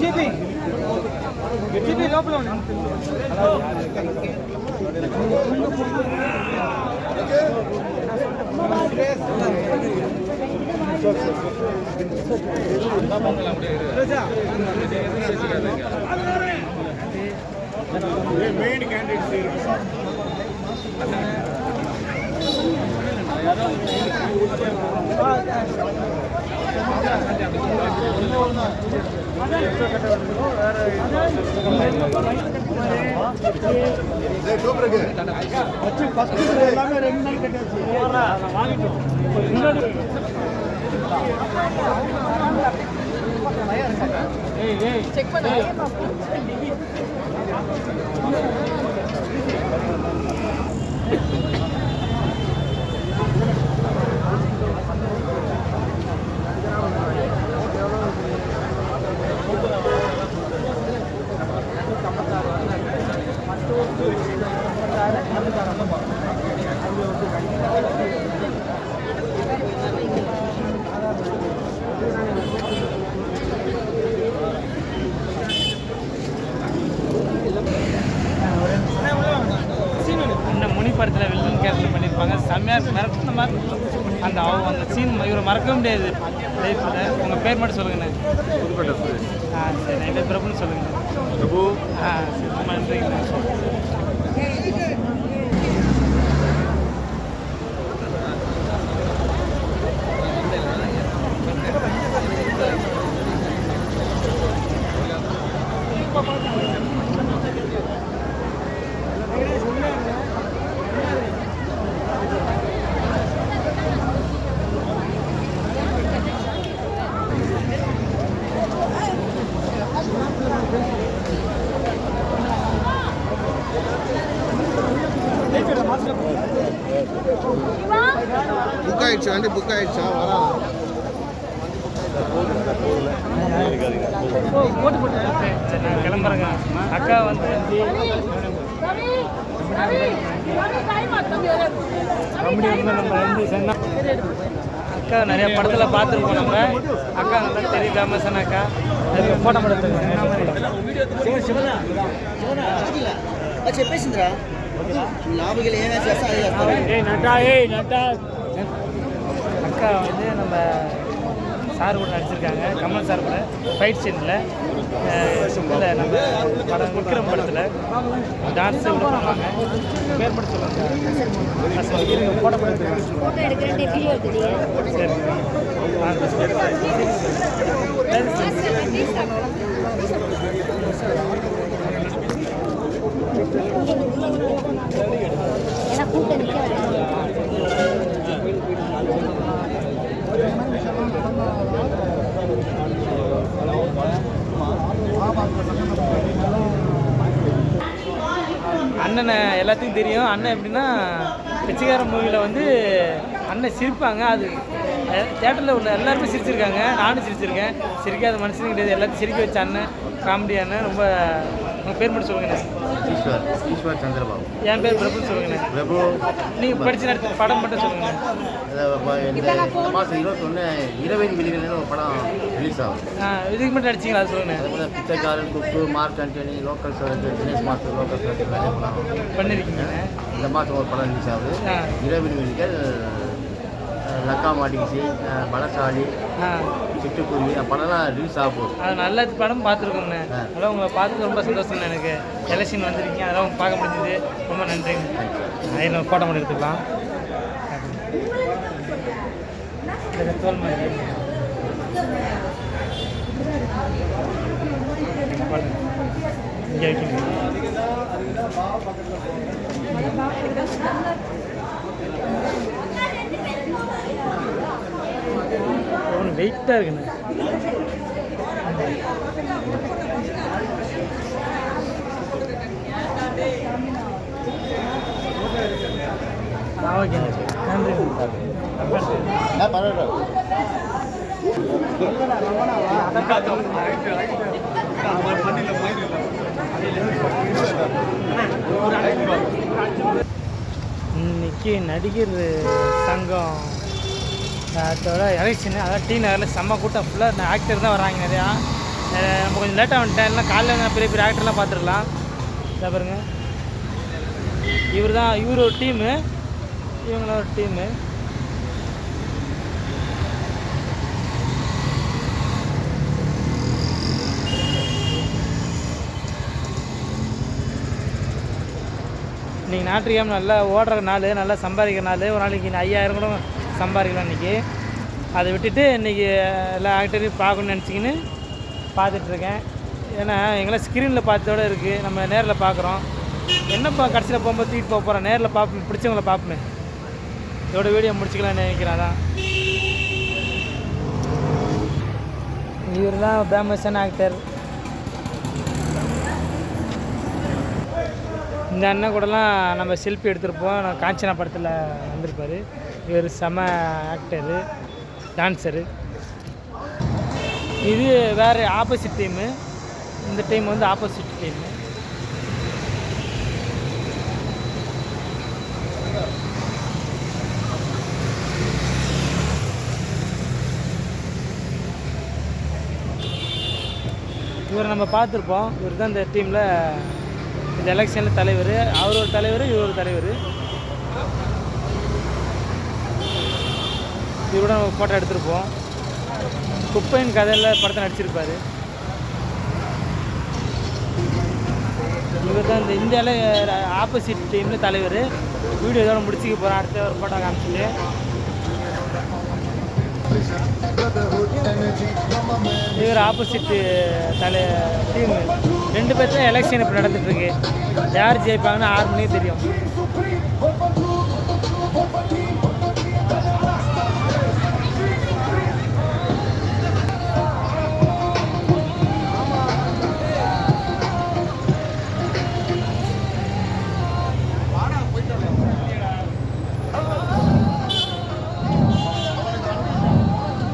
GP GP లోపల ఉండండి main candidates వచ్చి ఫస్ట్ எல்லாமே ரெண்டு நாள் கட்டியாச்சு செக் பண்ண. இந்த முனி படத்தில் வில்லன் கேரக்டர் பண்ணியிருப்பாங்க செம்மையாக மிரட்டின மாதிரி அந்த அவங்க அந்த சீன் இவரை மறக்க முடியாது. லைஃப்பில் உங்கள் பேர் மட்டும் சொல்லுங்கண்ணே. ஆ சரி. என் பேர் பிரபுன்னு சொல்லுங்கள் பிரபு. ஆ சரி. ரொம்ப நன்றிங்கண்ணே. புக் ஆயிடுச்சா வண்டி புக் ஆயிடுச்சா? வரா இருக்காதுங்க கிளம்புறேங்க அக்கா வந்து நம்ம அக்கா நிறைய படத்தில் பார்த்துருக்கோம் நம்ம அக்கா நல்லா தெரியும் தாமசன் அக்கா அதுக்கு ஃபோட்டோ மட்டும் எடுத்துருக்கேன் பேசுங்கிறா லாபங்கள் ஏய் நட்டா ஏய் நட்டா அக்கா வந்து நம்ம சார் கூட நடிச்சிருக்காங்க. கமல் சார் கூட. ஃபைட் சீனில் இதில் நம்ம படம் விக்ரம் படத்தில் டான்ஸ் கூட பண்ணுவாங்க. பேர் மட்டும் சொல்லுவாங்க இருங்க எடுக்கிறேன் ஏன்னா கூட்டம் அண்ணனை எல்லாத்துக்கும் தெரியும். அண்ணன் எப்படின்னா பிச்சைக்கார மூவியில் வந்து அண்ணன் சிரிப்பாங்க. அது தேட்டரில் உள்ள எல்லாருமே சிரிச்சிருக்காங்க. நானும் சிரிச்சிருக்கேன். சிரிக்காத மனுஷனும் கிடையாது. எல்லாத்தையும் சிரிக்க வச்ச அண்ணன் காமெடி அண்ணன் ரொம்ப உங்கள் பேர் மட்டும் சொல்லுங்கண்ணே ஈஸ்வர் ஈஸ்வர் சந்திரபாபு. என் பேர் பிரபு சொல்லுங்கண்ணே பிரபு. நீங்கள் படித்து நடத்த படம் மட்டும் சொல்லுங்கண்ணே இந்த மாதம் இருபத்தொன்று இரவின் விழிகள்னு ஒரு படம் ரிலீஸ் ஆகும். இதுக்கு மட்டும் நடிச்சிங்களா? அது சொல்லுங்கண்ணே அதே போல் பிச்சைக்காரன் குக்கு Mark Antony local Chozhar Dinesh master local Chozhar நிறைய படம். பண்ணியிருக்கீங்கண்ணே இந்த மாதம் ஒரு படம் ரிலீஸ் ஆகுது. இரவின் விழிகள் லக்கா மாட்டிக்கிச்சு பலசாலி சிட்டுக்குருவி படம்லாம் ரிலீஸ் ஆக போகுது. அது நல்ல படம் பார்த்துருக்கோண்ணே ஆ. அதெல்லாம் உங்களை பார்த்து ரொம்ப சந்தோஷம் எனக்கு. எலெக்ஷன் வந்திருக்கீங்க அதெல்லாம் உங்க பார்க்க முடிஞ்சது. ரொம்ப நன்றிங்க. அதில் ஃபோட்டோ மட்டும் எடுத்துக்கலாம். தோல் மாதிரி. இங்கே வைக்கணும். வெயிட்டாக இருக்குண்ணே. ஓகேண்ணே. நன்றி இன்னைக்கு நடிகர் சங்கம் அதோட எலெக்ஷன் அதாவது டி நகரில் செம்ம கூட்டம். ஃபுல்லாக ஆக்டர் தான் வராங்க நிறையா. நம்ம கொஞ்சம் லேட்டாக வந்துட்டேன். இல்லைனா காலையில் பெரிய பெரிய ஆக்டர்லாம் பார்த்துருக்கலாம் இதை பாருங்க. இவர் தான் இவர் ஒரு டீமு இவங்கள ஒரு டீமு இன்றைக்கி ஞாயிற்றுக்கிழமை நல்லா ஓடுற நாள் நல்லா சம்பாதிக்கிற நாள். ஒரு நாளைக்கு ஐயாயிரம் கூட சம்பாதிக்கலாம் இன்றைக்கி அதை விட்டுட்டு இன்றைக்கி எல்லா ஆக்டரையும் பார்க்கணும்னு நினச்சிக்கின்னு பார்த்துட்ருக்கேன். ஏன்னா எங்களாம் ஸ்க்ரீனில் பார்த்ததோட இருக்குது நம்ம நேரில் பார்க்குறோம். என்னப்பா கடைசியில் போகும்போது தூக்கிட்டு போக போகிறோம் நேரில் பார்ப்போம் பிடிச்சவங்கள பார்ப்போமே. இதோட வீடியோ முடிச்சுக்கலாம்னு நினைக்கிறேன் அதான். இவர் தான் ஃபேமஸான ஆக்டர் இந்த அண்ணன் கூடலாம் நம்ம செல்ஃபி எடுத்திருப்போம். நான் காஞ்சனா படத்தில் வந்திருப்பார். இவர் செம ஆக்டரு டான்ஸரு இது வேறு ஆப்போசிட் டீமு இந்த டீம் வந்து ஆப்போசிட் டீமு இவரை நம்ம பார்த்துருப்போம். இவர் தான் இந்த டீமில் இந்த எலெக்ஷனில் தலைவர். அவர் ஒரு தலைவர் இவர் ஒரு தலைவர். இது நம்ம ஃபோட்டோ எடுத்திருப்போம். குப்பையின் கதையில் படத்தை நடிச்சிருப்பார். இவர் தான் இந்த இந்தியாவில் ஆப்போசிட் டீமில் தலைவர். வீடியோ இதோட முடிச்சுக்க போகிறோம் அடுத்த ஒரு ஃபோட்டோ காமிச்சிட்டு. இவர் ஆப்போசிட்டு தலை டீம் ரெண்டு பேர்த்துல எலெக்ஷன் இப்போ நடந்துட்டுருக்கு யார் ஜெயிப்பாங்கன்னு ஆறு மணிக்கு தெரியும்.